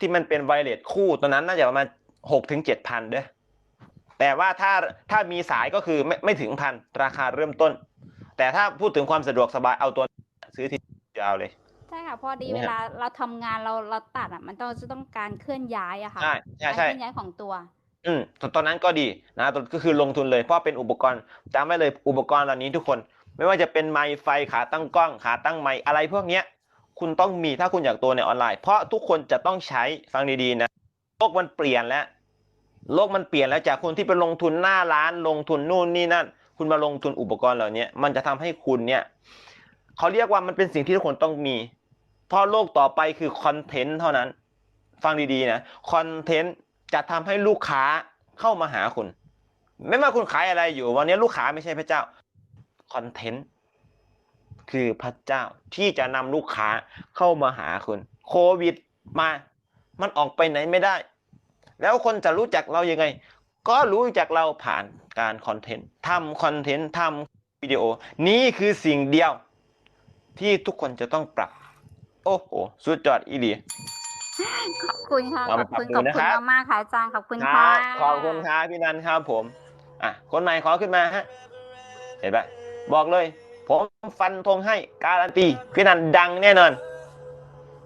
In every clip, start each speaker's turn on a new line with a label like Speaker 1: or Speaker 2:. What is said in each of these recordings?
Speaker 1: ที่มันเป็นไวเลสคู่ตัวนั้นน่าจะประมาณหกถึงเจ็ดพันเด้อแต่ว่าถ้าถ้ามีสายก็คือไม่ไม่ถึงพันราคาเริ่มต้น แต่ถ้าพูดถึงความสะดวกสบายเอาตัวซื้อทีเดียวเอาเลย
Speaker 2: ใช่ค่ะพอดี
Speaker 1: เนี่
Speaker 2: เวยลาเราทำงานเราเราตัดอะมันต้องจะต้องการเคลื่อนย้ายอะค่ะ
Speaker 1: ใช่ใช่
Speaker 2: การ
Speaker 1: ใช่
Speaker 2: เคลื่อนย้ายของตัว
Speaker 1: อืมตอนตอนนั้นก็ดีนะตอนก็คือลงทุนเลยเพราะเป็นอุปกรณ์จำไว้เลยอุปกรณ์เหล่านี้ทุกคน ไม่ว่าจะเป็นไมค์ไฟขาตั้งกล้องขาตั้งไมค์อะไรพวกเนี้ย คุณต้องมีถ้าคุณอยากตัวในออนไลน์ เพราะทุกคนจะต้องใช้ฟังดีๆนะโลกมันเปลี่ยนแล้ว โลกมันเปลี่ยนแล้วจากคนที่ไปลงทุนหน้าร้านลงทุนนู่นนี่นั่น คุณมาลงทุนอุปกรณ์เหล่านี้มันจะทำให้คุณเนี่ยเขาเรียกว่ามันเป็นสิ่งที่ทุกคนต้องมีเพราะโลกต่อไปคือคอนเทนต์เท่านั้น ฟังดีๆนะคอนเทนต์จะทำให้ลูกค้าเข้ามาหาคุณ ไม่ว่าคุณขายอะไรอยู่ วันนี้ลูกค้าไม่ใช่พระเจ้าคอนเทนต์ คือพระเจ้าที่จะนำลูกค้าเข้ามาหาคุณ โควิดมา มันออกไปไหนไม่ได้ แล้วคนจะรู้จักเรายังไง ก็รู้จักเราผ่านการคอนเทนต์ทำคอนเทนต์ทำวิดีโอ นี่คือสิ่งเดียว ที่ทุกคนจะต้องปรับ โอ้โห สุดยอดอีดี
Speaker 2: ขอบคุณค่ะ
Speaker 1: เอา
Speaker 2: ข
Speaker 1: มา
Speaker 2: อบคุณ
Speaker 1: ปรับดู
Speaker 2: ขอบ
Speaker 1: นะ
Speaker 2: คุ
Speaker 1: ค
Speaker 2: ณ
Speaker 1: รับ
Speaker 2: มากๆค่ะอาจารย์ขอบคุณ
Speaker 1: ค
Speaker 2: ค่ะ
Speaker 1: รับขอบคุณครับพี่นันครับผม อะ คนใหม่ขอขึ้นมาฮะ เห็นปะบอกเลย ผมฟันธงให้การันตีพี่นันดังแน่นอน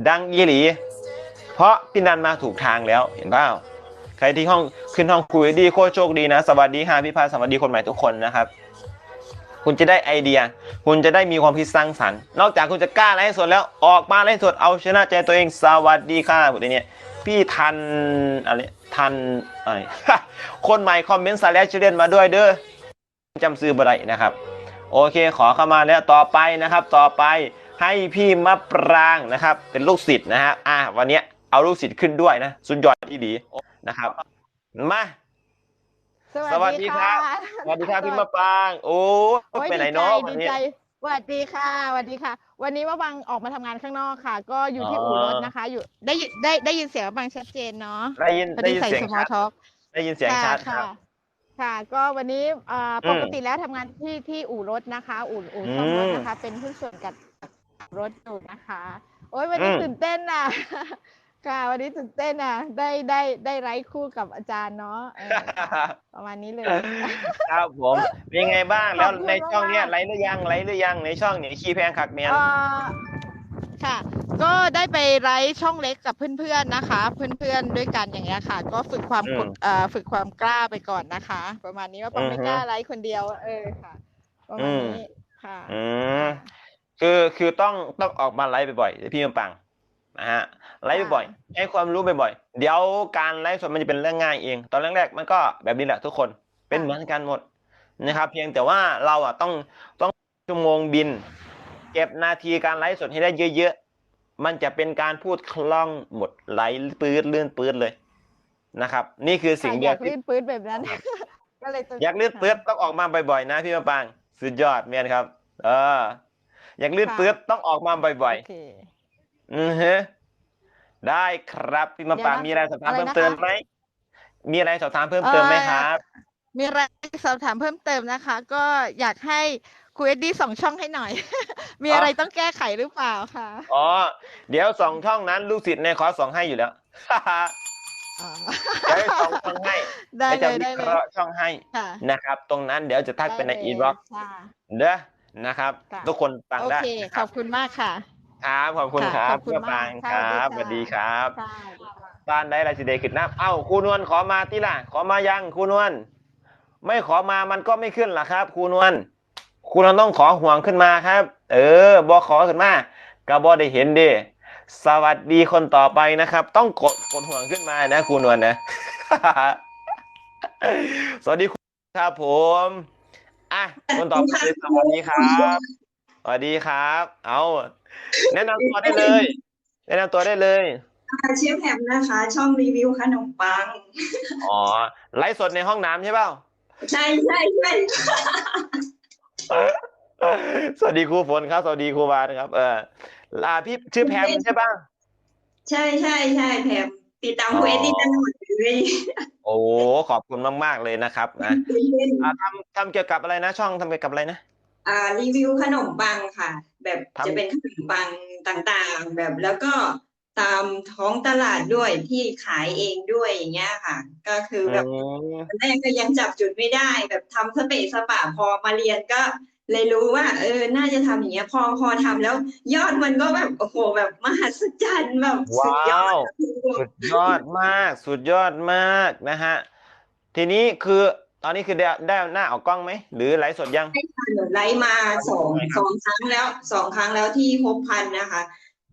Speaker 1: ดังยี่หลี เพราะพี่นันมาถูกทางแล้วเห็นเปล่าใครที่ห้องขึ้นห้องคุยดีโคตรโชคดีนะ สวัสดีค่ะพี่พาสวัสดีคนใหม่ทุกคนนะครับ คุณจะได้ไอเดีย คุณจะได้มีความคิดสร้างสรรค์ นอกจากคุณจะกล้าไลฟ์สดแล้วออกมาไลฟ์สดเอาชนะใจตัวเองสวัสดีค่ะพวกนี้เนี่ยพี่ทันอะไรทันอะไรคนใหม่คอมเมนต์สแลชเรียนมาด้วยเด้อจำซื้อบ่ได้นะครับ โอเคขอเข้ามาแล้วต่อไปนะครับ ต่อไปให้พี่มะปรางนะครับ เป็นลูกศิษย์นะฮะอะวันเนี้ยเอาลูกศิษย์ขึ้นด้วยนะสุดยอดที่ดีนะครับ มาสวัสดีครับสวัสดีครับพี่มะปราง โอ้
Speaker 3: โอ้ย
Speaker 1: ไปไหน
Speaker 3: ดีใจ
Speaker 1: เนาะวั
Speaker 3: ดี
Speaker 1: นนี้
Speaker 3: ใจสวัสดีค่ะสวัสดีค่ะ วันนี้ว่าบังออกมาทำงานข้างนอกค่ะ ก็อยู่ที่
Speaker 1: อ๋ออู
Speaker 3: อู่รถนะคะ อยู่ได้ยินได้ได้ยินเสียงบังชัดเจนเนาะ
Speaker 1: ได้ยิน
Speaker 3: พอ
Speaker 1: ได้
Speaker 3: ดี
Speaker 1: ยิน
Speaker 3: ใส่
Speaker 1: เสียง
Speaker 3: สมอ
Speaker 1: ชัด
Speaker 3: ลท็อก
Speaker 1: ได้ยินเสียงชัดครับ
Speaker 3: ค่ะ ก็วันนี้อ่า
Speaker 1: อืม
Speaker 3: ปกติแล้วทำงานที่ที่อู่รถนะคะ อู่อู่ซ่อมรถ
Speaker 1: อืม
Speaker 3: นะคะ เป็นหุ้นส่วนกับรถอยู่นะคะ โอ้ยวันนี้
Speaker 1: อืม
Speaker 3: ตื่นเต้นน่ะ ค่ะ วันนี้ตื่นเต้นน่ะ ได้ได้ได้ไลฟ์คู่กับอาจารย์เนาะเออค่ะ ประมาณนี้เลย
Speaker 1: ครับผมเป็นไงบ้างแล้ว
Speaker 3: ขอบคุณ
Speaker 1: ในช่องเนี้ย
Speaker 3: มากๆ
Speaker 1: ไลฟ์หรือยังไลฟ์หรือยังในช่องเนี่ยขี้แพงขักเมียน
Speaker 3: เอ่อ ค่ะ ก็ได้ไปไลฟ์ช่องเล็กกับเพื่อนๆนะคะ เพื่อนๆด้วยกันอย่างเงี้ยค่ะ ก็ฝึกความ
Speaker 1: อืม
Speaker 3: กดเอ่อฝึกความกล้าไปก่อนนะคะ ประมาณนี้ว่าปังไม่
Speaker 1: อือฮึ
Speaker 3: กล้าไลฟ์คนเดียว เออค่ะประมาณ
Speaker 1: อืม
Speaker 3: นี้ค่ะ
Speaker 1: อืมคือคือต้องต้องออกมาไลฟ์บ่อยๆเดี๋ยวพี่มาปังนะฮะไลฟ์บ่อยๆให้ความรู้บ่อยๆเดี๋ยวการไลฟ์สดมันจะเป็นเรื่องง่ายเอง ตอนแรกๆมันก็แบบนี้แหละทุกคนเป็นเหมือนกันหมดนะครับ เพียงแต่ว่าเราอะต้องต้องชั่วโมงบิน เก็บนาทีการไลฟ์สดให้ได้เยอะๆ มันจะเป็นการพูดคล่องหมดไหลปืดเลื่อนปืดเลยนะครับ นี่คือสิ่ง
Speaker 3: ค่ะ
Speaker 1: เดี
Speaker 3: อ
Speaker 1: ยว
Speaker 3: ยาก
Speaker 1: ที่
Speaker 3: ลื่นปื้ดแบบนั้น ก็เลยต้อง
Speaker 1: อยากลื่นปื๊ดต้องออกมาบ่อยๆนะพี่มะปรางสุดยอดเมียนครับ เออ อยากลื่นปื๊ดต้องออกมาบ่อย
Speaker 3: โอเค
Speaker 1: ๆ อือฮะได้ครับพี่มะปราง
Speaker 3: เดี๋ยวนะ
Speaker 1: มีอะไรสอบถาม
Speaker 3: อะไร
Speaker 1: เพิ่ม
Speaker 3: นะคะ
Speaker 1: เติมไหมมีอะไรสอบถามเพิ่มเติมไหมครับ
Speaker 3: มีอะไรสอบถามเพิ่มเติมนะคะ ก็อยากให้ ครูเอ็ดดี้ส่งช่องให้หน่อย มี
Speaker 1: อ๋ออ
Speaker 3: อะไรต้องแก้ไขหรือเปล่าคะ
Speaker 1: อ๋อ เดี๋ยวสองช่องนั้นลูกศิษย์ในขอสองให้อยู่แล้ว
Speaker 3: อ๋อ
Speaker 1: เดี๋ยวให้สองช่องให้
Speaker 3: ได้
Speaker 1: ดี๋ว
Speaker 3: เล
Speaker 1: จะ
Speaker 3: ย
Speaker 1: วิ
Speaker 3: ได้
Speaker 1: เค
Speaker 3: เลย
Speaker 1: ราะห์ช่องให้
Speaker 3: ค่ะ
Speaker 1: นะครับ ตรงนั้นเดี๋ยวจะทักไปใน
Speaker 3: ได้เลย
Speaker 1: อินบ็อกซ์
Speaker 3: ค่ะ
Speaker 1: เด้อนะครับ
Speaker 3: ค่ะ
Speaker 1: ทุกคนฟัง
Speaker 3: โอ
Speaker 1: ได้
Speaker 3: เค
Speaker 1: นะ
Speaker 3: ขอบคุณมากค่ะ
Speaker 1: ครับขอบคุณค
Speaker 3: ค่ะ
Speaker 1: รับ
Speaker 3: ขอบคุณ
Speaker 1: พี่มะปราง
Speaker 3: มาก
Speaker 1: ค
Speaker 3: ค่ะ
Speaker 1: รับส
Speaker 3: สวั
Speaker 1: วัส
Speaker 3: สดี
Speaker 1: ดีค
Speaker 3: ค่ะ
Speaker 1: รับ
Speaker 3: ค่ะ
Speaker 1: บ้านได้ราชิเดขึ้นน้ำเอ้าครูนวลขอมาที่ล่ะ ขอมายังครูนวลไม่ขอมามันก็ไม่ขึ้นล่ะครับครูนวล ครูนวลต้องขอห่วงขึ้นมาครับ เออบอขอขึ้นมากระบอได้เห็นเดิสวัสดีคนต่อไปนะครับ ต้องกดกดห่วงขึ้นมานะครูนวลนะ สวัสดีครับผมอะคนต่อไปเลยสวัสดีครับสวัสดีครับ เอาแนะนำตัวได้เลย แนะนำตัวได้เลย
Speaker 4: ค่ะชื่อแพมนะคะ ช่องรีวิวขนมปัง
Speaker 1: อ๋อ ไลฟ์สดในห้องน้ำใช่เปล่า
Speaker 4: ใช่ใช่ใช่
Speaker 1: สวัสดีครูฝนครับ สวัสดีครูบานะครับ เออลาพี่ชื่อแพมใช่ป่ะ
Speaker 4: ใช่ใช่ใช่แพมติดตาม
Speaker 1: อ๋อ
Speaker 4: คุณเอ็ดดี้ตลอดเลย
Speaker 1: โอ้ขอบคุณมาก ๆ เลยนะครับนะอ่าทำทำเกี่ยวกับอะไรนะ ช่องทำเกี่ยวกับอะไรนะ
Speaker 4: อ่ารีวิวขนมปังค่ะ แบบ
Speaker 1: ทำ
Speaker 4: จะเป็นขนมปังต่างๆ แบบแล้วก็ ตตามท้องตลาดด้วยที่ขายเองด้วยอย่างเงี้ยค่ะ ก็คือแบบ
Speaker 1: อืม
Speaker 4: ตอนแรกก็ยังจับจุดไม่ได้ แบบทำสเปะสปะพอมาเรียนก็เลยรู้ว่า เออ น่าจะทำอย่างเงี้ย พอพอทำแล้ว ยอดมันก็แบบโอ้โหแบบมหัศจรรย์แบบสุดยอ
Speaker 1: ว้า
Speaker 4: ด
Speaker 1: วสุดยอดมาก สุดยอดมากนะฮะ ทีนี้คือตอนนี้คือได้ได้หน้าออกกล้องไหม หรือไลฟ์สดยัง
Speaker 4: หนูไลฟ์มาสอง
Speaker 1: ใช่ครับ
Speaker 4: สองครั้งแล้วสองครั้งแล้วที่หกพันนะคะ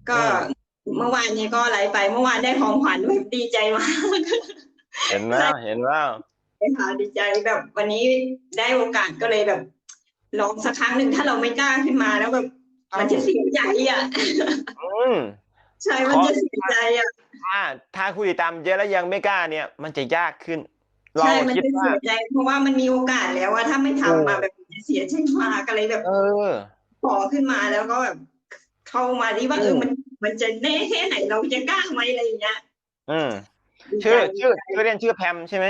Speaker 4: ก็
Speaker 1: อืม
Speaker 4: เมื่อวานนี้ก็ไลฟ์ไปเมื่อวานได้ของขวัญแบบดีใจมาก
Speaker 1: เห็นว่าเห็นว่า
Speaker 4: เลยค่ะดีใจแบบวันนี้ได้โอกาสก็เลยแบบลองสักครั้งหนึ่งถ้าเราไม่กล้าขึ้นมาแล้วแบบมันจะเสียใจอะ
Speaker 1: อืม
Speaker 4: ใช่มันจะเสียใจอะ
Speaker 1: ถ้าถ้าคุยตามเยอะแล้วยังไม่กล้าเนี่ย มันจะยากขึ้นเรา
Speaker 4: ใช่มัน
Speaker 1: คิด
Speaker 4: จะ
Speaker 1: ว่า
Speaker 4: เสียใจเพราะว่ามันมีโอกาสแล้วว่าถ้าไม่ทำมาแบบจะเสียใจมากก็เลยแบบ
Speaker 1: เออ
Speaker 4: ขอขึ้นมาแล้วก็แบบ เข้ามาที่ว่าเออมัน มันจะแน่แค่ไหนเราจะกล้าไหมอะไรอย่างเงี้ย
Speaker 1: อืม
Speaker 4: ดีใจ
Speaker 1: ชื่อชื่อชื่อเรียนชื่อแพมใช่ไหม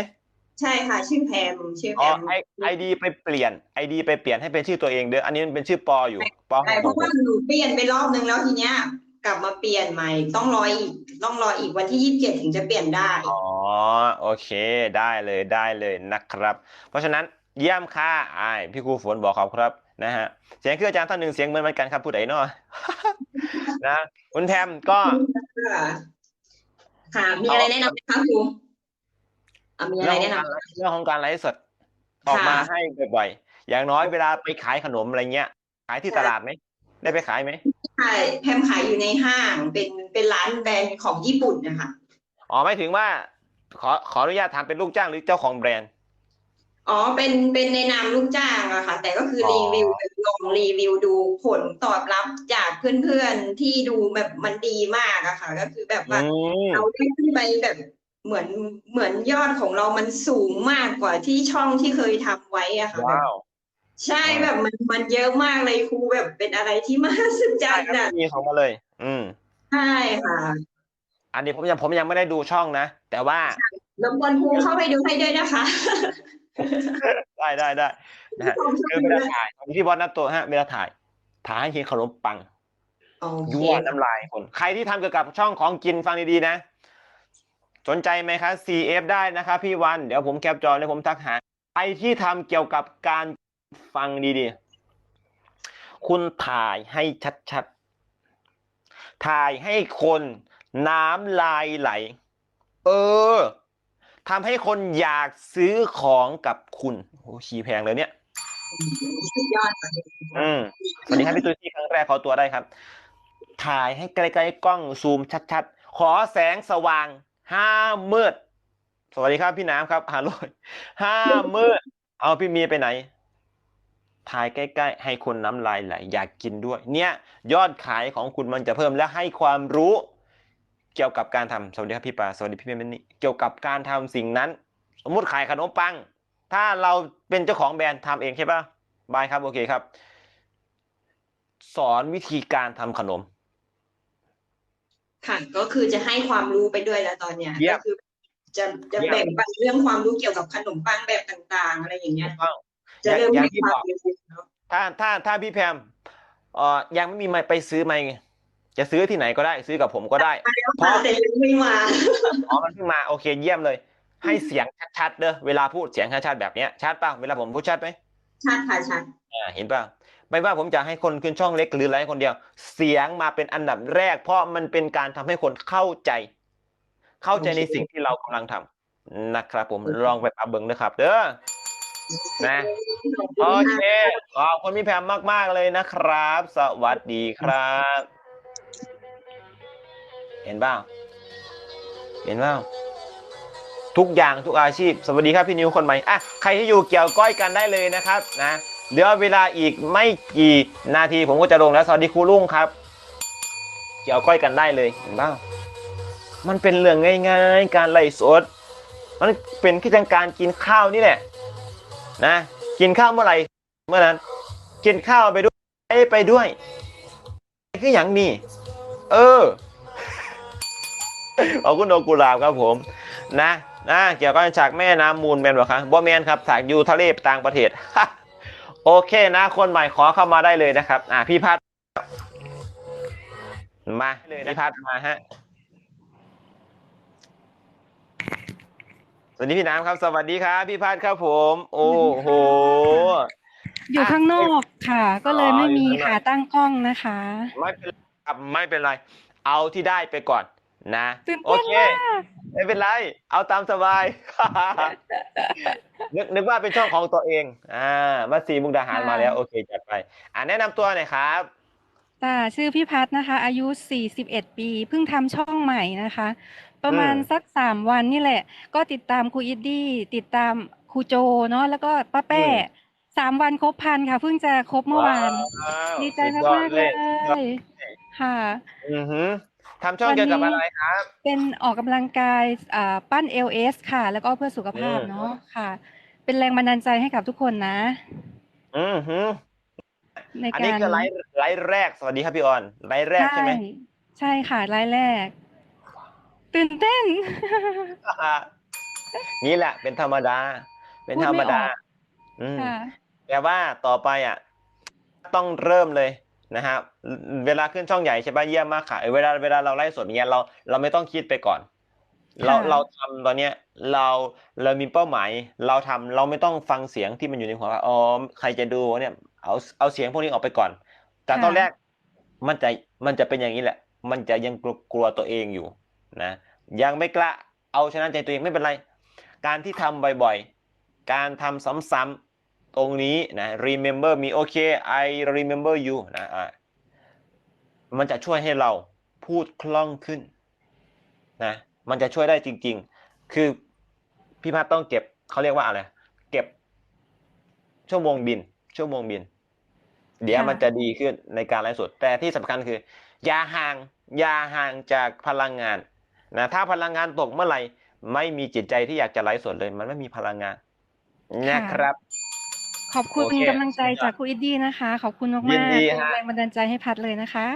Speaker 4: ใช่ค่ะ ชื่อแพมชื่อแพ
Speaker 1: อ๋อ
Speaker 4: ม
Speaker 1: ไอไอดีไปเปลี่ยนไอดีไปเปลี่ยนให้เป็นชื่อตัวเองเด้ออันนี้มันเป็นชื่อปออยู่ปอข
Speaker 4: ใช่
Speaker 1: อง
Speaker 4: เพราะว่าหนูเปลี่ยนไปรอบนึงแล้วทีเนี้ย กลับมาเปลี่ยนใหม่ ต้องรออีกต้องรออีกวันที่ยี่สิบเจ็ดถึงจะเปลี่ยนได้
Speaker 1: อ๋อโอเคได้เลยได้เลยนะครับ เพราะฉะนั้นเยี่ยมค่ะอ้ายพี่ครูฝนบอกขอบครับ นะฮะเสียงคืออาจารย์ท่านหนึ่งเสียงเหมือนเหมือนกันครับผู้ใดเนาะนะคุณแพมก็
Speaker 4: ค่ะค่ะมีอะไรแนะนำไหมคะครูอะมีอะไร
Speaker 1: เรื่องข
Speaker 4: แนะ
Speaker 1: อง
Speaker 4: นำ
Speaker 1: การเรื่องของการไลฟ์สดออกมา
Speaker 4: ค่ะ
Speaker 1: ให้บ่อยๆอย่างน้อยเวลาไปขายขนมอะไรเงี้ย ขายที่ตลาดไหมได้ไปขายไหม
Speaker 4: ใช่แพมขายอยู่ในห้างเป็นเป็นร้านแบรนด์ของญี่ปุ่นนะคะ
Speaker 1: อ๋อไม่ถึงว่า ขอขออนุญาตถามเป็นลูกจ้างหรือเจ้าของแบรนด์
Speaker 4: อ๋อ เป็น เป็นในนามลูกจ้างอะค่ะ แต่ก็คืออ
Speaker 1: อ
Speaker 4: รีวิวแบบลองรีวิวดูผลตอบรับจากเพื่อนๆที่ดูแบบมันดีมากอะค่ะ ก็คือแบบว่า
Speaker 1: อืม
Speaker 4: เราได้ขึ้นไปแบบเหมือน เหมือนยอดของเรามันสูงมากกว่าที่ช่องที่เคยทำไว้อะค่ะ แบบ
Speaker 1: ว้าว
Speaker 4: ใช่แบบมัน มันเยอะมากเลยครูแบบเป็นอะไรที่มหัศจร
Speaker 1: ใช่
Speaker 4: รย์
Speaker 1: ครับ
Speaker 4: อะ
Speaker 1: มีของมาเลย อืม
Speaker 4: ใช่ค่ะ
Speaker 1: อันนี้ผมยังผมยังไม่ได้ดูช่องนะ แต่ว่า
Speaker 4: รบกวนครูเข้าไปดูให้ด้วยนะคะ
Speaker 1: ได้ได้ได้นะฮะคือเวลาถ่ายที่บอสนัตโตะฮะเวลาถ่ายถ่ายให้กินขนมปัง
Speaker 4: โอเค
Speaker 1: ยั่วน้ำลายคน ใครที่ทำเกี่ยวกับช่องของกินฟังดีๆนะ สนใจไหมครับ CF ได้นะครับพี่วัน เดี๋ยวผมแคปจอแล้วผมทักหา ใครที่ทำเกี่ยวกับการฟังดีๆ คุณถ่ายให้ชัดๆ ถ่ายให้คนน้ำลายไหล เออ ทำให้คนอยากซื้อของกับคุณโอ้ชีแพงเลยเนี่ย
Speaker 4: สุดยอดค่ะ
Speaker 1: อืมสวัสดีครับพี่ตุ้ยที่ครั้งแรกขอตัวได้ครับ ถ่ายให้ใกล้ๆกล้องซูมชัดๆ ขอแสงสว่างห้ามมืด สวัสดีครับพี่น้ำครับฮัลโหลห้ามมืด เอาพี่เมียไปไหน ถ่ายใกล้ๆ ให้คนน้ำลายไหลอยากกินด้วย เนี่ย ยอดขายของคุณมันจะเพิ่มและให้ความรู้ เกี่ยวกับการทำสวัสดีครับพี่ปาสวัสดีพี่เมนนี่เกี่ยวกับการทำสิ่งนั้น สมมุติขายขนมปัง ถ้าเราเป็นเจ้าของแบรนด์ทำเองใช่ปะบายครับโอเคครับ สอนวิธีการทำขนม
Speaker 4: ค่ะก็คือจะให้ความรู้ไปด้วยแล้วตอนเนี้ย
Speaker 1: เยี่ย
Speaker 4: ก็
Speaker 1: ม
Speaker 4: คือจะจะ
Speaker 1: เยี่ยม
Speaker 4: แบ่งปันเรื่องความรู้เกี่ยวกับขนมปังแบบต่าง ๆ อะไรอย่างเงี้ย
Speaker 1: ต้อง
Speaker 4: จะเริ่ม
Speaker 1: อย่าง
Speaker 4: ให้
Speaker 1: ที่
Speaker 4: ควา
Speaker 1: บ
Speaker 4: ม
Speaker 1: อก
Speaker 4: รู้เนาะ
Speaker 1: ถ้าถ้าถ้าพี่แพมเอ่อยังไม่มีไมค์ไปซื้อไมค์ไง จะซื้อที่ไหนก็ได้ซื้อกับผมก็ได้เพราะ
Speaker 4: แต่ยังไม่มา
Speaker 1: อ๋อมันเพิ่งมาโอเคเยี่ยมเลย ให้เสียงชัดๆเด้อเวลาพูดเสียงชัดๆแบบเนี้ยชัดป่ะเวลาผมพูดชัดไหม
Speaker 4: ชัดค่ะชัด
Speaker 1: อ่าเห็นป่ะไม่ว่าผมจะให้คนขึ้นช่องเล็กหรือไลฟ์คนเดียว เสียงมาเป็นอันดับแรก เพราะมันเป็นการทำให้คนเข้าใจ เข้าใจในสิ่งที่เรากำลังทำนะครับ ผมลองไปปรับเบิ่งนะครับ เด้อนะ
Speaker 4: ขอบ
Speaker 1: โอ
Speaker 4: คุณ
Speaker 1: เค
Speaker 4: ค่ะ
Speaker 1: ขอบคุณพี่แพมมาก ๆ เลยนะครับ สวัสดีครับ เห็นบ้าง เห็นบ้างทุกอย่างทุกอาชีพ สวัสดีครับพี่นิวคนใหม่อะใครที่อยู่เกี่ยวก้อยกันได้เลยนะครับนะเหลือเวลาอีกไม่กี่นาทีผมก็จะลงแล้วสวัสดีครูลุงครับ เกี่ยวก้อยกันได้เลยเห็นบ้างมันเป็นเรื่องง่ายๆ การไล่สด มันเป็นแค่จังการกินข้าวนี่แหละนะ กินข้าวเมื่อไหร่เมื่อนั้น กินข้าวไปด้วยไปด้วยคืออย่างนี้ เออ ขอบคุณดอกกุหลาบครับผมนะนะเกี่ยวกับฉากแม่น้ำมูลแมนบอกครับบอแมนครับฉากยูทะเลต่างประเทศโอเคนะ คนใหม่ขอเข้ามาได้เลยนะครับ อ่าพี่พัดมาเลยพี่พัดมาฮะสวัสดีพี่น้ำครับ สวัสดีครับ พี่พัดครับผม โอ้โห
Speaker 5: อยู่ข้างนอกค่ะ ก็เลยไม่มีค่ะตั้งกล้องนะคะ
Speaker 1: ไม่เป็นไรไม่เป็นไร เอาที่ได้ไปก่อน นะ
Speaker 5: ตื่น
Speaker 1: โอ
Speaker 5: เต้น
Speaker 1: เค
Speaker 5: มาก
Speaker 1: ไม่เป็นไรเอาตามสบาย นึกนึกว่าเป็นช่องของตัวเอง อ่ามาซีมุกดาหารมาแล้ว โอเคจัดไป อ่าแนะนำตัวหน่อยครับ
Speaker 5: จ้าชื่อพี่พัฒนะคะ อายุ41ปีเพิ่งทำช่องใหม่นะคะ ประมาณ
Speaker 1: อืม
Speaker 5: สักสามวันนี่แหละ ก็ติดตามครูอิดดี้ติดตามครูโจเนาะแล้วก็ป้าแป้สามวันครบพันค่ะเพิ่งจะครบเมื่อวาน
Speaker 1: ว้าว
Speaker 5: ดีใจ
Speaker 1: สุ
Speaker 5: มาก
Speaker 1: ยอ
Speaker 5: มากๆ
Speaker 1: เล
Speaker 5: เลยยค่ะ
Speaker 1: อือหือ ทำช่องเกี่ยวกับอะไรครับ
Speaker 5: เป็นออกกำลังกายอ่าปั้น LS ค่ะ แล้วก็เพื่อสุขภาพ
Speaker 1: อืม
Speaker 5: เนาะค่ะ เป็นแรงบันดาลใจให้กับทุกคนนะ
Speaker 1: อือหือ
Speaker 5: ใน
Speaker 1: อัน
Speaker 5: กา
Speaker 1: นี้
Speaker 5: ร
Speaker 1: คือไลฟ์ไลฟ์แรก สวัสดีครับพี่ออน ไลฟ์แรกใช่ไหม
Speaker 5: ใช่ค่ะรายแรก ตื่นเต้น
Speaker 1: นี่แหละ เป็นธรรมดา เป็นธรรมดา
Speaker 5: พูดไม่ออก
Speaker 1: อืม
Speaker 5: ค่ะ
Speaker 1: แต่ว่าต่อไปอะ ต้องเริ่มเลย นะครับเวลาขึ้นช่องใหญ่ใช่ปะเยี่ยมมากค่ะเออเวลาเวลาเราไล่สดอย่างเงี้ยเราเราไม่ต้องคิดไปก่อน เรา
Speaker 5: ค่ะ
Speaker 1: เราทำตอนเนี้ยเราเรามีเป้าหมาย เราทำเราไม่ต้องฟังเสียงที่มันอยู่ในหัวว่าอ๋อใครจะดูเนี่ยเอาเอาเสียงพวกนี้ออกไปก่อน แต่ตอนแรกมันจะมันจะเป็นอย่างนี้แหละ มันจะยังกลัวกลัวตัวเองอยู่นะยังไม่กล้าเอาชนะใจตัวเองไม่เป็นไร การที่ทำบ่อยๆ การทำซ้ำๆ ตรงนี้นะ remember me โอเค I remember you นะอะมันจะช่วยให้เราพูดคล่องขึ้นนะมันจะช่วยได้จริง ๆ คือพี่พัดต้องเก็บเขาเรียกว่าอะไรเก็บ ชั่วโมงบิน ชั่วโมงบิน เดี๋ยวมันจะดีขึ้นในการไลฟ์สดแต่ที่สำคัญคือ อย่าห่างอย่าห่างจากพลังงานนะถ้าพลังงานตกเมื่อไหร่ไม่มีจิตใจที่อยากจะไลฟ์สดเลย มันไม่มีพลังงานนะครับ
Speaker 5: ขอบคุณ
Speaker 1: โอเค
Speaker 5: กำลังใจจากครูอิดดี้นะคะ ขอบคุณมาก
Speaker 1: ยิน
Speaker 5: ๆ
Speaker 1: ดี
Speaker 5: เป็น
Speaker 1: ฮะ
Speaker 5: แรงบันดาลใจให้พัดเลยนะคะ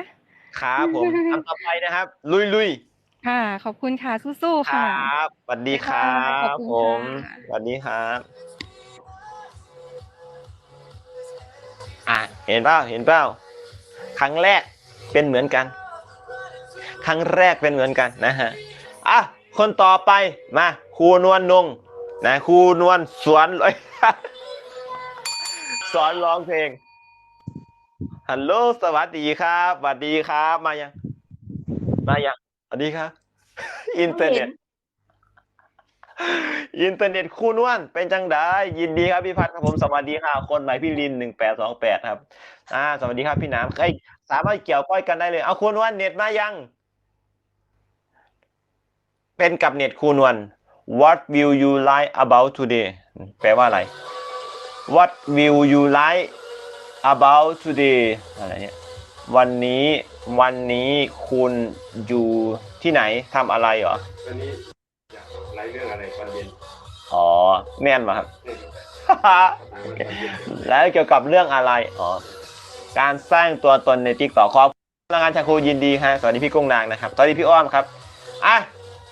Speaker 1: ครับผมทำต่อไปนะครับ ลุยลุย
Speaker 5: ค่ะ ขอบคุณค่ะสู้
Speaker 1: ๆ
Speaker 5: ๆ
Speaker 1: ค
Speaker 5: ค่ะ
Speaker 1: รับสวัสดีครั
Speaker 5: ขอบบคุณ
Speaker 1: ผม
Speaker 5: ค่ะ
Speaker 1: สวัสดีครับอะเห็นเปล่าเห็นเปล่าครั้งแรกเป็นเหมือนกัน ครั้งแรกเป็นเหมือนกันนะฮะอะคนต่อไปมาครูนวลนงนะครูนวลสวนเอ้ย สอนร้องเพลง ฮัลโหล สวัสดีครับ สวัสดีครับ มายัง มายัง สวัสดีครับ อินเทอร์เน็ต อินเทอร์เน็ตคู่นวลเป็นจังไดยินดีครับพี่พัฒน์ครับผม สวัสดีค่ะ คนใหม่พี่ลินหนึ่งแปดสองแปดครับ อ่า สวัสดีครับพี่น้ำเอ้ยสามารถเกี่ยวก้อยกันได้เลย เอาคู่นวลเน็ตมายัง เป็นกับเน็ตคูนวล What will you like about today แปลว่าอะไร What will you like about today อะไรเนี่ยวันนี้วันนี้คุณอยู่ที่ไหนทำอะไรเหรอ
Speaker 6: วันนี้อยากไลฟ์เรื่องอะไรตอนเย็น
Speaker 1: อ๋อแม่นมาครับ
Speaker 6: เรื่องอะไรตอนเย็น
Speaker 1: แล้วเกี่ยวกับเรื่องอะไรอ๋อการสร้างตัวตนในติ๊กต่อขอบพลังงานชาคูยินดีฮะสวัสดีพี่กุ้งนางนะครับสวัสดีพี่อ้อมครับอะ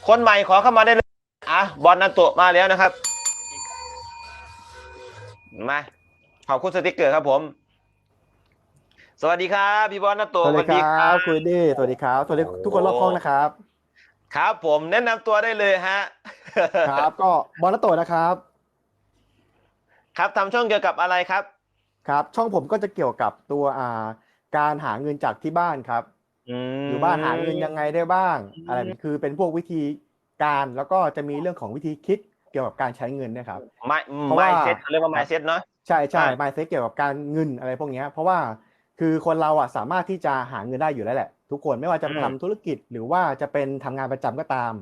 Speaker 1: คนใหม่ขอเข้ามาได้เลยอะบอลนาโตะมาแล้วนะครับ มาขอบคุณสติกเกอร์ครับผม สวัสดีครับพี่บอลนาโตะ
Speaker 7: สวัสดีครับคุณดี้สวัสดีครับสวัสดีทุกคนรอบห้องนะครับ
Speaker 1: ครับผมแนะนำตัวได้เลยฮะ
Speaker 7: ครับ ก็บอลนัตโตะนะครับ
Speaker 1: ครับทำช่องเกี่ยวกับอะไรครับ
Speaker 7: ครับ ช่องผมก็จะเกี่ยวกับตัวอ่า การหาเงินจากที่บ้านครับ
Speaker 1: อืม
Speaker 7: อยู่บ้านหาเงินยังไงได้บ้าง อะไรแบบนี้คือเป็นพวกวิธีการแล้วก็จะมีเรื่องของวิธีคิด เกี่ยวกับการใช้เงินนะครับ
Speaker 1: ไม่
Speaker 7: เพราะว่า
Speaker 1: ไม่เซ็ตเรียกว่าไม่เซ็ตเนาะ
Speaker 7: ใช่ใช่
Speaker 1: อ่า
Speaker 7: มายเซ็ตเกี่ยวกับการเงินอะไรพวกเนี้ยเพราะว่าคือคนเราอะสามารถที่จะหาเงินได้อยู่แล้วแหละ ทุกคนไม่ว่าจะ
Speaker 1: อืม
Speaker 7: ทำธุรกิจหรือว่าจะเป็นทำงานประจำก็ตาม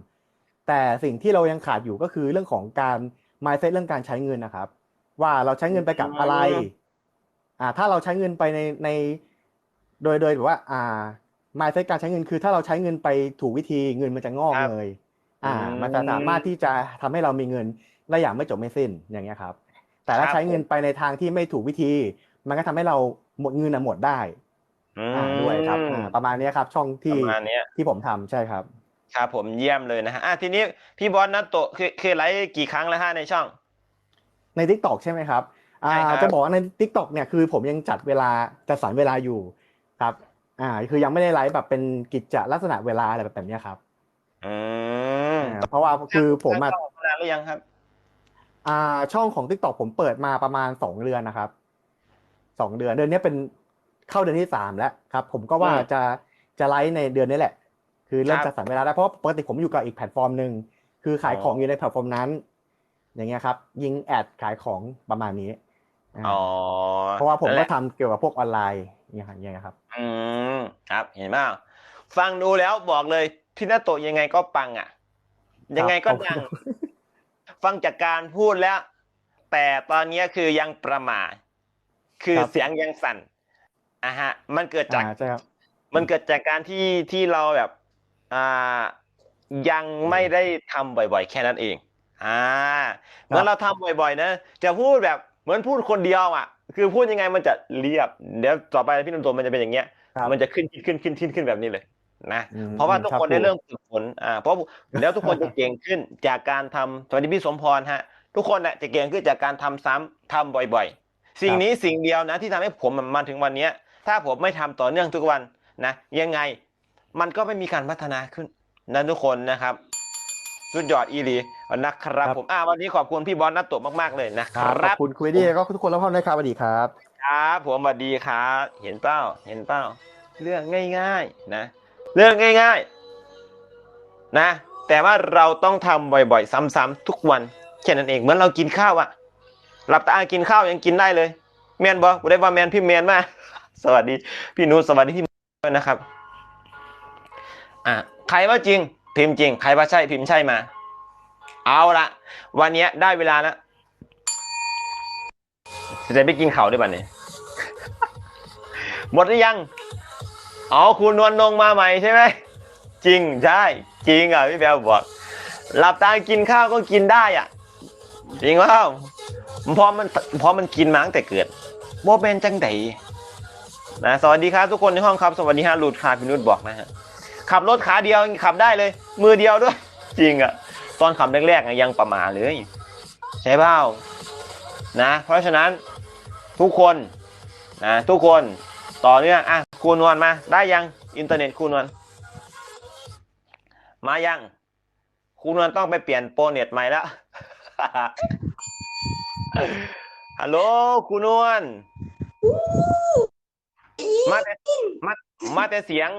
Speaker 7: แต่สิ่งที่เรายังขาดอยู่ก็คือเรื่องของการ mindset เรื่องการใช้เงินนะครับ ว่าเราใช้เงินไปกับอะไร อ่า ถ้าเราใช้เงินไปในใน โดยโดยแบบว่า อ่า mindset การใช้เงินคือ ถ้าเราใช้เงินไปถูกวิธีเงินมันจะงอก
Speaker 1: ครับ
Speaker 7: เลย อ่า
Speaker 1: อืม
Speaker 7: มันจะสามารถที่จะทำให้เรามีเงินได้อย่างไม่จบไม่สิ้นอย่างเงี้ยครับ แต่ถ้า
Speaker 1: ครับ
Speaker 7: ใช้เงินไปในทางที่ไม่ถูกวิธี มันก็ทำให้เราหมดเงินอะหมดได้
Speaker 1: อืม
Speaker 7: อ่าด้วยครับอ่าประมาณเนี้ยครับช่องที่
Speaker 1: ประมาณเนี้ย
Speaker 7: ที่ผมทำใช่ครับ
Speaker 1: ครับผมเยี่ยมเลยนะฮะอะทีนี้พี่บอลนัตโตะคือคือไลฟ์กี่ครั้งแล้วฮะในช่อง
Speaker 7: ใน t ิ k t o k ใช่ไหมครับอ่า
Speaker 1: ใช่ครับ
Speaker 7: จะบอกว่าใน t ิ k t o k เนี่ยคือผมยังจัดเวลาจัดสรรเวลาอยู่ครับ อ่า คือยังไม่ได้ไลฟ์แบบเป็นกิจลักษณะเวลาอะไรแบบเนี้ยครับ
Speaker 1: อืม
Speaker 7: อ่าเพราะว่าคือผมอะ
Speaker 1: ตั้งช่องมานานหรือยังครับ
Speaker 7: อ่า ช่องของ t ิ k t o k ผมเปิดมาประมาณสองเดือนนะครับสองเดือนเดือนนี้เป็นเข้าเดือนที่สามแล้วครับ ผมก็ว่า
Speaker 1: อืม
Speaker 7: จะจะไลฟ์ในเดือนนี้แหละ คือเริ่ม
Speaker 1: ครับ
Speaker 7: จัดสรรเวลาได้เพราะว่าปกติผมอยู่กับอีกแพลตฟอร์มหนึ่งคือขาย
Speaker 1: อ๋อ
Speaker 7: ของอยู่ในแพลตฟอร์มนั้น อย่างเงี้ยครับ ยิงแอดขายของประมาณนี้า
Speaker 1: อ๋อ
Speaker 7: เพราะว่าผม
Speaker 1: นั่นแห
Speaker 7: ก็
Speaker 1: ละ
Speaker 7: ทำเกี่ยวกับพวกออนไลน์อย่างเงี้ยครับอย่างเงี้ยครับ
Speaker 1: อืมครับ เห็นไหมฟังดูแล้วบอกเลยพี่นาโตะยังไงก็ปังอะ ยังไงก็
Speaker 7: ครับ
Speaker 1: ดัง ฟังจากการพูดแล้ว แต่ตอนนี้คือยังประมาทคือ
Speaker 7: ครับ
Speaker 1: เสียงยังสั่นอะฮะ มันเกิดจาก
Speaker 7: อ่าใช่ครับ
Speaker 1: มันเกิดจากการที่ที่เราแบบอ่ายังไม่ได้ทำบ่อย ๆ แค่นั้นเองอ่าเหมื่อนเราทำบ่อย ๆ นะ จะพูดแบบเหมือนพูดคนเดียวอะ คือพูดยังไงมันจะเรียบ เดี๋ยวต่อไปพี่นนท์มันจะเป็นอย่างเงี้ย
Speaker 7: ครับ
Speaker 1: มันจะขึ้นขึ้นขึ้นขึ้นขึ้นแบบนี้เลย นะ
Speaker 7: อืม
Speaker 1: เพราะว่าทุก
Speaker 7: ครับ
Speaker 1: คนได้
Speaker 7: ผม
Speaker 1: เริ่มฝึกฝนอ่าเพราะแล้วทุกคนจะเก่งขึ้นจากการทำสวัสดีพี่สมพรฮะ ทุกคนน่ะจะเก่งขึ้นจากการทำซ้ำทำบ่อยๆ สิ่งนี้สิ่งเดียวนะที่ทำให้ผมมาถึงวันเนี้ย ถ้าผมไม่ทำต่อเนื่องทุกวันนะยังไงมันก็ไม่มีการพัฒนาขึ้นนะทุกคนนะครับ สุดยอดอีหลีนะครับ
Speaker 7: ครับ
Speaker 1: ผมอ่าวันนี้ขอบคุณพี่บอลนัตโตะมากๆเลยนะค
Speaker 7: ครั
Speaker 1: รั
Speaker 7: บบขอบคุณคุยดีแล้วก็ทุกคนแล้วพ่อนะครับสวัสดีครับ
Speaker 1: ครับผมสวัสดีครับเห็นเป้าเห็นเป้าเรื่องง่าย ๆ นะ เรื่องง่ายๆ นะ แต่ว่าเราต้องทำบ่อยๆ ซ้ำๆทุกวันแค่นั้นเองเหมือนเรากินข้าวอะหลับตากินข้าวยังกินได้เลยแมนบอกได้ว่าแมนพี่แมนมาสวัสดีพี่นุชสวัสดีพี่ด้วยนะครับอะใครว่าจริง พิมพ์จริง ใครว่าใช่พิมพ์ใช่มา เอาละวันนี้ได้เวลาแล้วจะไปกินเขาวด้วยบัดนี้หมดหรือยัง อ๋อคุณนวลนงมาใหม่ใช่ไหมจริงใช่จริงอะพี่แบลบอกหลับตากินข้าวก็กินได้อะจริงว่าเพราะมันเพราะมันกินมาตั้งแต่เกิดโบเป็นจังไดนะสวัสดีครับทุกคนในห้องครับ สวัสดีฮะหลุดขาพี่นุชบอกนะฮะขับรถขาเดียวขับได้เลย มือเดียวด้วย จริงอะ ตอนขับแรกๆยังประมาทเลย ใช่เปล่านะ เพราะฉะนั้นทุกคนนะทุกคนต่อเนื่องอะ ครูนวลมาได้ยังอินเทอร์เน็ตครูนวลมายังครูนวลต้องไปเปลี่ยนโปรเน็ตใหม่แล้วฮัลโหลครูนวลมาแต่มามาแต่เสียง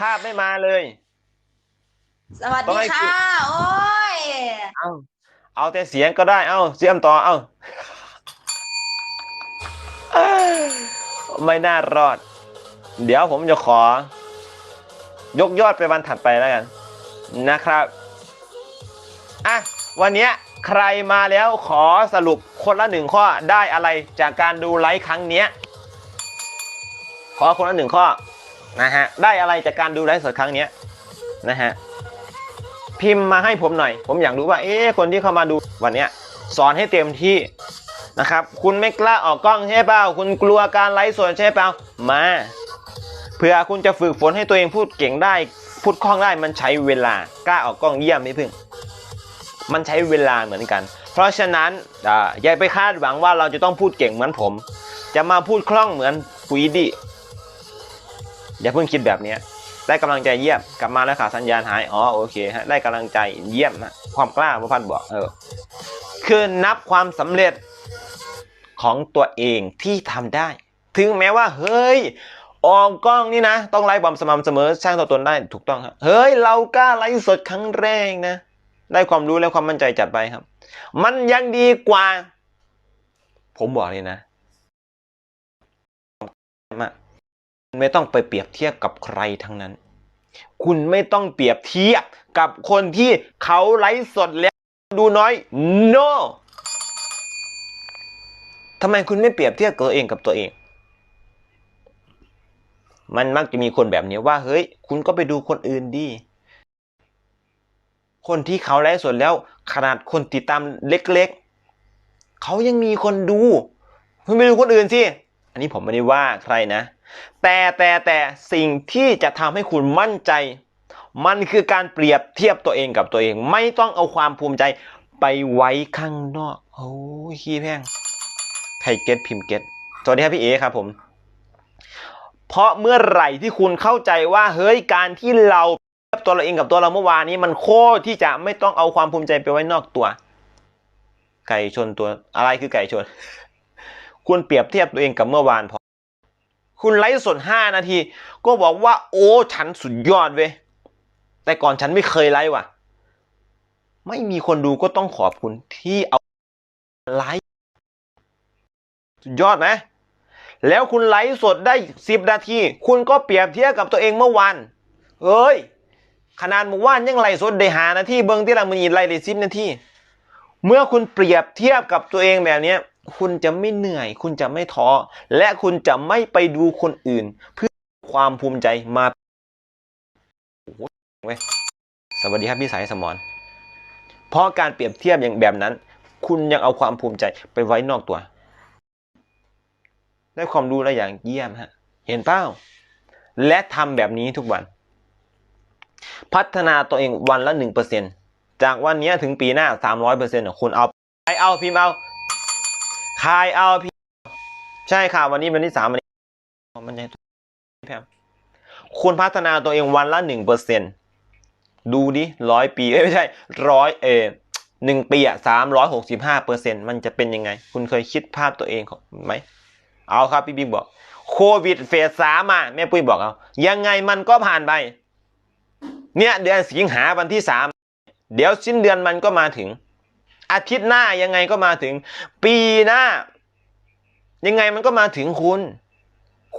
Speaker 1: ภาพไม่มาเลย
Speaker 8: สวัส
Speaker 1: ต้อง
Speaker 8: ดี
Speaker 1: ให้
Speaker 8: ค่ะ โอ้ย
Speaker 1: เอาเอาแต่เสียงก็ได้ เอาเสียมต่อเอา ไม่น่ารอด เดี๋ยวผมจะขอ ยกยอดไปวันถัดไปแล้วกันนะครับอะวันนี้ใครมาแล้วขอสรุปคนละหนึ่งข้อได้อะไรจากการดูไลฟ์ครั้งนี้ขอคนละหนึ่งข้อนะฮะได้อะไรจากการดูไลฟ์สดครั้งนี้นะฮะพิมพ์มาให้ผมหน่อย ผมอยากรู้ว่า เอ๊ะคนที่เข้ามาดูวันนี้สอนให้เต็มที่ นะครับ คุณไม่กล้าออกกล้องใช่เปล่า คุณกลัวการไลฟ์สดใช่เปล่า มา เพื่อคุณจะฝึกฝนให้ตัวเองพูดเก่งได้ พูดคล่องได้มันใช้เวลากล้าออกกล้องเยี่ยมไม่พึ่ง มันใช้เวลาเหมือนกัน เพราะฉะนั้นอย่าไปคาดหวังว่าเราจะต้องพูดเก่งเหมือนผม จะมาพูดคล่องเหมือนปุยดิอย่าเพิ่งคิดแบบนี้ได้กำลังใจเยี่ยมกลับมาแล้วค่ะสัญญาณหายอ๋อโอเคฮะได้กำลังใจเยี่ยมฮะความกล้าพระพันบอกเออคือนับความสำเร็จ ของตัวเองที่ทำได้ ถึงแม้ว่าเฮ้ยออกกล้องนี่นะ ต้องไลฟ์ความสม่ำเสมอสร้างตัวตนได้ถูกต้องครับเฮ้ยเรากล้าไลฟ์สดครั้งแรกนะ ได้ความรู้และความมั่นใจจัดไปครับ มันยังดีกว่า ผมบอกเลยนะไม่ต้องไปเปรียบเทียบกับใครทั้งนั้น คุณไม่ต้องเปรียบเทียบกับคนที่เขาไลฟ์สดแล้วดูน้อย no ทำไมคุณไม่เปรียบเทียบตัวเองกับตัวเอง มันมักจะมีคนแบบนี้ว่า เฮ้ย คุณก็ไปดูคนอื่นดี คนที่เขาไลฟ์สดแล้ว ขนาดคนติดตามเล็กๆ เขายังมีคนดู คุณไปดูคนอื่นสิ อันนี้ผมไม่ได้ว่าใครนะ แต่แต่แต่สิ่งที่จะทำให้คุณมั่นใจ มันคือการเปรียบเทียบตัวเองกับตัวเอง ไม่ต้องเอาความภูมิใจไปไว้ข้างนอก โอ้ยขี้แพง ใครเก็ตพิมพ์เก็ตสวัสดีครับพี่เอครับผม เพราะเมื่อไหร่ที่คุณเข้าใจว่าเฮ้ยการที่เราเทียบตัวเราเองกับตัวเราเมื่อวานนี้มันโคตรที่จะไม่ต้องเอาความภูมิใจไปไว้นอกตัว ไก่ชนตัวอะไรคือไก่ชน คุณเปรียบเทียบตัวเองกับเมื่อวานพอ คุณไลฟ์สดห้านาที ก็บอกว่า โอ้ฉันสุดยอดเว้ยแต่ก่อนฉันไม่เคยไลฟ์ว่ะ ไม่มีคนดูก็ต้องขอบคุณที่เอาไลฟ์ สุดยอดไหมแล้วคุณไลฟ์สดได้สิบนาที คุณก็เปรียบเทียบกับตัวเองเมื่อวานเอ้ย ขนาดเมื่อวานยังไลฟ์สดได้หานาทีเบิ้งที่เรามือนีไลฟ์ได้สิบนาที เมื่อคุณเปรียบเทียบกับตัวเองแบบเนี้ยคุณจะไม่เหนื่อย คุณจะไม่ท้อ และคุณจะไม่ไปดูคนอื่น เพื่อความภูมิใจมาสวัสดีครับพี่สายสมอนเพราะการเปรียบเทียบอย่างแบบนั้น คุณยังเอาความภูมิใจไปไว้นอกตัว ได้ความรู้และอย่างเยี่ยมฮะ เห็นเป้า และทำแบบนี้ทุกวัน พัฒนาตัวเองวันละหนึ่งเปอร์เซ็นจากวันนี้ถึงปีหน้าสามร้อยเปอร์เซ็นต์คุณเอาใครเอาพิมพ์เอาใครเอาพิมพ์ใช่ค่ะวันนี้วันที่สามวันนี้มันยังแพมคุณพัฒนาตัวเองวันละหนึ่งเปอร์เซ็นดูดิร้อยปีเอ้ไม่ใช่ร้อยเอหนึ่งปีอะสามร้อยหกสิบห้าเปอร์เซ็นมันจะเป็นยังไง คุณเคยคิดภาพตัวเองไหม เอาครับพี่บิ๊กบอก โควิดเฟสสามอะแม่ปุ้ยบอกเอายังไงมันก็ผ่านไป เนี่ยเดือนสิงหาวันที่สามเดี๋ยวสิ้นเดือนมันก็มาถึง อาทิตย์หน้ายังไงก็มาถึง ปีหน้า ยังไงมันก็มาถึงคุณ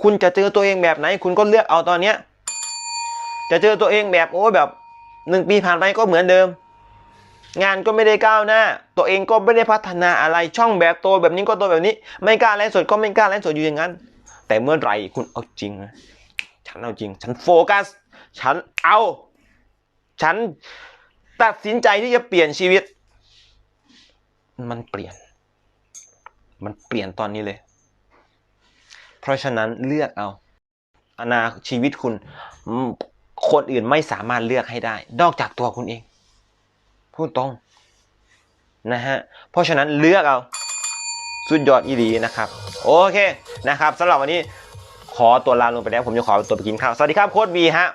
Speaker 1: คุณจะเจอตัวเองแบบไหน คุณก็เลือกเอาตอนเนี้ยจะเจอตัวเองแบบโอ้แบบหนึ่งปีผ่านไปก็เหมือนเดิม งานก็ไม่ได้ก้าวหน้า ตัวเองก็ไม่ได้พัฒนาอะไรช่องแบบโตแบบนี้ก็โตแบบนี้ ไม่กล้าไลฟ์สดก็ไม่กล้าไลฟ์สดอยู่อย่างนั้น แต่เมื่อไหร่คุณเอาจริงนะฉันเอาจริง ฉันโฟกัส ฉันเอา ฉันตัดสินใจที่จะเปลี่ยนชีวิต มันเปลี่ยน มันเปลี่ยนตอนนี้เลย เพราะฉะนั้นเลือกเอา อนาชีวิตคุณ คนอื่นไม่สามารถเลือกให้ได้ นอกจากตัวคุณเอง พูดตรงนะฮะ เพราะฉะนั้นเลือกเอา สุดยอดอีดีนะครับ โอเคนะครับสำหรับวันนี้ขอตัวลาลงไปแล้ว ผมจะขอตัวไปกินข้าว สวัสดีครับโค้ดบีฮะ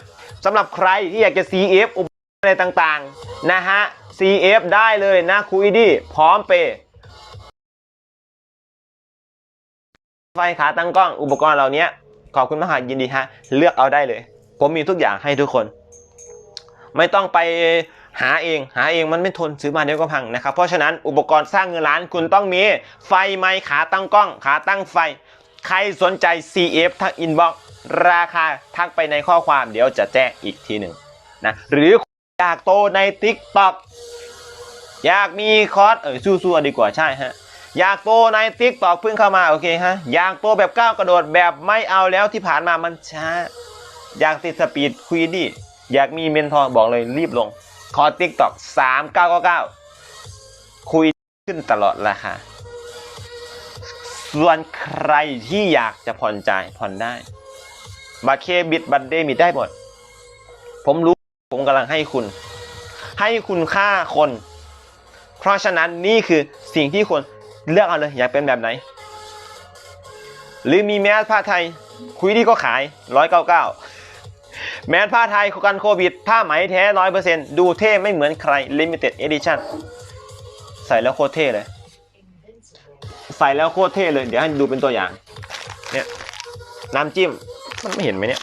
Speaker 1: สำหรับใครที่อยากจะ CF อุปกรณ์อะไรต่างๆ นะฮะ CF ได้เลยนะคุยดีพร้อมเปย์ไฟขาตั้งกล้องอุปกรณ์เหล่านี้ขอบคุณมากยินดีฮะ เลือกเอาได้เลย ผมมีทุกอย่างให้ทุกคน ไม่ต้องไป หาเอง หาเองมันไม่ทนซื้อมาเดี๋ยวก็พังนะครับ เพราะฉะนั้นอุปกรณ์สร้างเงินล้านคุณต้องมีไฟไมค์ขาตั้งกล้อง ขาตั้งไฟ ใครสนใจ CF ทักอินบ็อกราคาทักไปในข้อความเดี๋ยวจะแจ้งอีกทีหนึ่งนะหรืออยากโตใน TikTok อยากมีคอร์สเออสู้ๆดีกว่าใช่ฮะอยากโตใน TikTok เพิ่งเข้ามาโอเคฮะอยากโตแบบก้าวกระโดดแบบไม่เอาแล้วที่ผ่านมามันช้า อยากติดสปีดคุยดีอยากมีเมนทอร์บอกเลยรีบลง คอร์ส TikTok 3999คุยขึ้นตลอดราคาส่วนใครที่อยากจะผ่อนจ่ายผ่อนได้บัตรเครดิตบัตรเดบิตได้หมด ผมรู้ผมกำลังให้คุณ ให้คุณค่าคน เพราะฉะนั้นนี่คือสิ่งที่คนเลือกเอาเลยอยากเป็นแบบไหน หรือมีแมสผ้าไทย คุยดีก็ขาย199 แมสผ้าไทยกันโควิด ผ้าไหมแท้100%ดูเท่ไม่เหมือนใคร Limited Edition ใส่แล้วโคตรเท่เลย ใส่แล้วโคตรเท่เลย เดี๋ยวให้ดูเป็นตัวอย่าง เนี่ย น้ำจิ้ม มันไม่เห็นไหมเนี่ย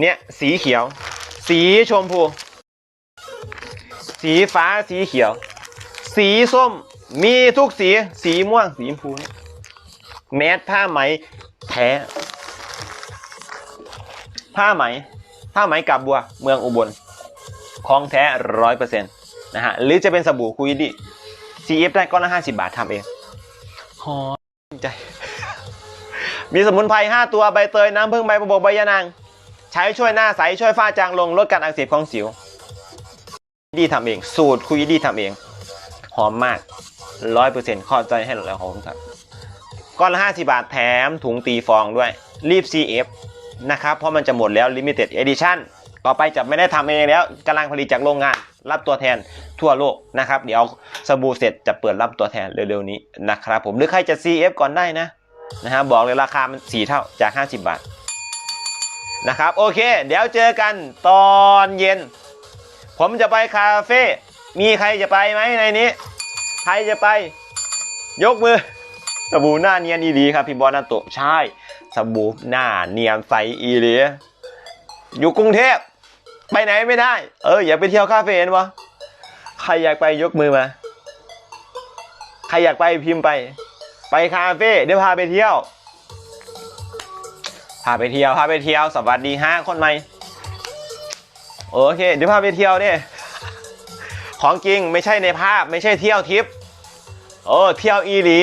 Speaker 1: เนี่ย สีเขียว สีชมพู สีฟ้า สีเขียว สีส้ม มีทุกสี สีม่วง สีชมพูเนี่ยแมสผ้าไหมแท้ ผ้าไหมผ้าไหมกับบัวเมืองอุบลของแท้ร้อยเปอร์เซ็นต์นะฮะหรือจะเป็นสบู่คุยดิ CF ได้ก้อนละห้าสิบาททำเองหอมใจ มีสมุนไพรห้าตัวใบเตยน้ำผึ้งใบประบกใบยะนาง ใช้ช่วยหน้าใส ช่วยฝ้าจางลงลดการอักเสบของสิวดีทำเอง สูตรคุยดีทำเอง หอมมากร้อยเปอร์เซ็นต์ข้อใจให้แล้วหอมครับก้อนละห้าสิบาทแถมถุงตีฟองด้วยรีบ CF นะครับเพราะมันจะหมดแล้ว Limited Edition ต่อไปจะไม่ได้ทำเองแล้วกำลังผลิตจากโรงงาน รับตัวแทนทั่วโลกนะครับ เดี๋ยวสบู่เสร็จจะเปิดรับตัวแทนเร็วๆนี้นะครับผมหรือใครจะ CF ก่อนได้นะนะฮะบอกเลยราคามัน4เท่าจาก 50 บาทนะครับโอเค เดี๋ยวเจอกันตอนเย็น ผมจะไปคาเฟ่มีใครจะไปไหมในนี้ ใครจะไป ยกมือสบู่หน้าเนียนอีหลีครับพี่บอลนาโตะใช่ สบู่หน้าเนียนใสอีหลีอยู่กรุงเทพ ไปไหนไม่ได้ เออ อย่าไปเที่ยวคาเฟ่เห็นวะใครอยากไปยกมือมา ใครอยากไปพิมพ์ไป ไปคาเฟ่เดี๋ยวพาไปเที่ยว พาไปเที่ยว พาไปเที่ยว สวัสดีฮะคนใหม่ โอเค เดี๋ยวพาไปเที่ยวเนี่ยของจริงไม่ใช่ในภาพไม่ใช่เที่ยวทิป เออ เที่ยวอีหลี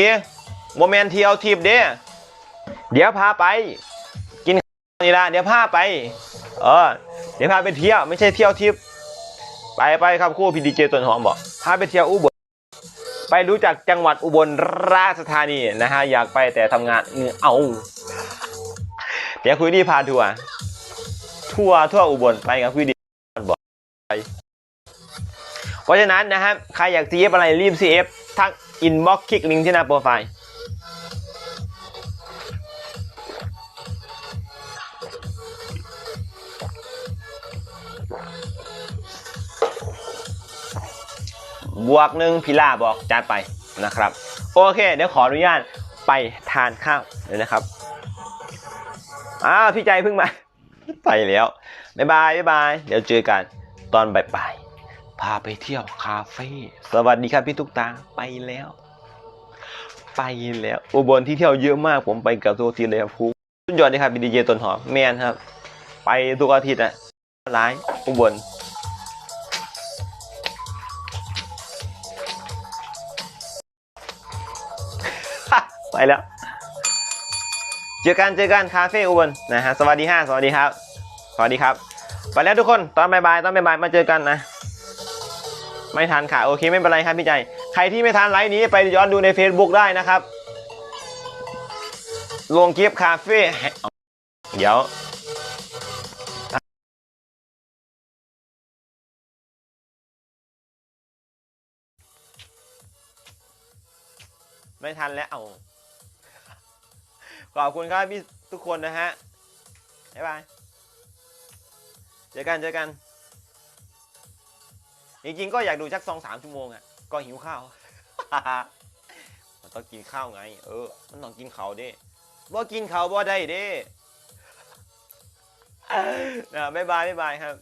Speaker 1: โมเมนต์เที่ยวทิปเด้ เดี๋ยวพาไป กินนี่ละเดี๋ยวพาไป เออ เดี๋ยวพาไปเที่ยวไม่ใช่เที่ยวทิปไปไปครับคู่พีดีเจต้นหอมบอกพาไปเที่ยวอุบลไปรู้จักจังหวัดอุบลราชธานีนะฮะอยากไปแต่ทำงานเงอเอาเดี๋ยวคุยดีพาทัวร์ทัวร์ทั่วอุบลไปกับคุยดีบอกไปเพราะฉะนั้นนะครับใครอยาก CF อะไรรีบ CF ทักอินบ็อกคลิกลิงก์ที่หน้าโปรไฟล์ บวกหนึ่งพิล่าบอกจัดไปนะครับ โอเค เดี๋ยวขออนุญาตไปทานข้าวเดี๋ยวนะครับอ้าวพี่ใจเพิ่งมา ไปแล้วบ๊ายบายบ๊ายบาย เดี๋ยวเจอกันตอนบ่ายๆพาไปเที่ยวคาเฟ่สวัสดีครับพี่ตุ๊กตาไปแล้ว ไปแล้วอุบลที่เที่ยวเยอะมากผมไปกับทุกทีเลยครับครูสุดยอดเลยครับดีเจต้นหอมแมนครับ ไปทุกอาทิตย์อะร้ายอุบล แล้ว เจอกันเจอกันคาเฟ่อุบลนะฮะสวัสดีฮะสวัสดีครับ สวัสดีครับ ไปแล้วทุกคนตอนบ่ายๆตอนบ่ายๆมาเจอกันนะ ไม่ทันค่ะโอเคไม่เป็นไรครับพี่ใจใครที่ไม่ทันไลฟ์นี้ไปย้อนดูใน Facebook ได้นะครับลงคลิปคาเฟ่เดี๋ยวไม่ทันแล้วเอา ขอบคุณครับพี่ทุกคนนะฮะบ๊ายบายเจอกันเจอกัน จริงๆก็อยากดูสักสองสามชั่วโมงอะก็หิวข้าว มันต้องกินข้าวไง เออ มันต้องกินเขาด้บ่กินเขาบ่ได้ด้นะบ๊ายบายบ๊ายบายครับ